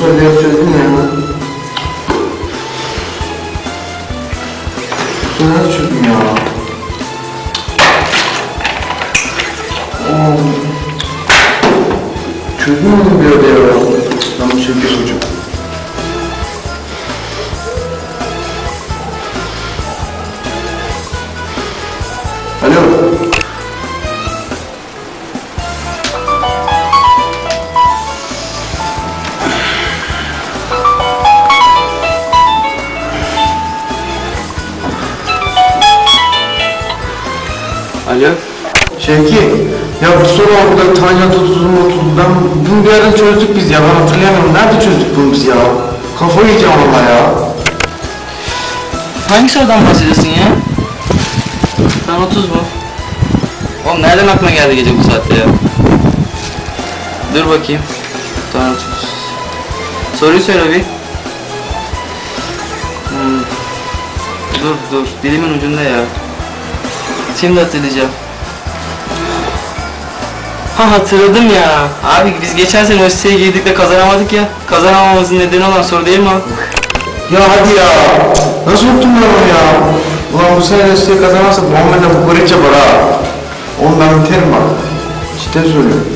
ders çözdün ya. Sen nasıl çözdün ya? Oo. Çözdün mü ödev ya? Ben şey hocam. Alo. Şevki, ya bu soru orada tanyat 30 mu 30 ben bunu bir yerden çözdük biz ya ben hatırlayamıyorum. Nerede çözdük bunu biz ya? Kafayı yiyeceğim valla ya. Hangi sorudan bahsediyorsun ya? Sen 30 mu? Oğlum nereden aklına geldi gece bu saatte ya? Dur bakayım. Tamam 30. Soruyu söyle bir. Hmm. Dur dur. Dilimin ucunda ya. Şimdi hatırlayacağım. Ha hatırladım ya. Abi biz geçen sene ÖSS'ye girdik de kazanamadık ya. Kazanamamamızın nedeni olan soru değil mi o? Ya hadi ya. Nasıl unuttum ben onu ya? Ulan bu sene üstüne kazanırsak Muhammed'le bu koreç yapar ha. Oğlum ben biterim bak. Cidden söylüyorum.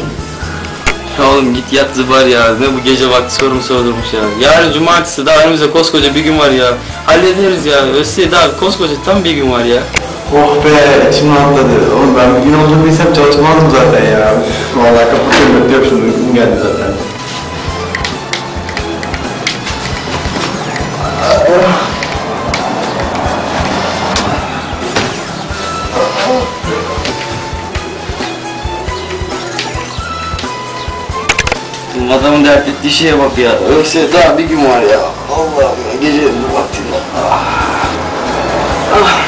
Ya oğlum git yat zıbar ya. Ne bu gece vakti soru mu sordurmuş ya. Yarın cumartesi daha önümüzde koskoca bir gün var ya. Hallederiz ya. Öyle daha koskoca tam bir gün var ya. Oh be içim rahatladı. Oğlum ben bir gün olduğunu bilsem çalışmazdım zaten ya. Vallahi kapatıyorum öpüyorum şimdi uykum geldi zaten. Adamın dert ettiği bak ya. Öyle daha bir gün var ya. Allah'ım ya gece vakti. Ah. Ah.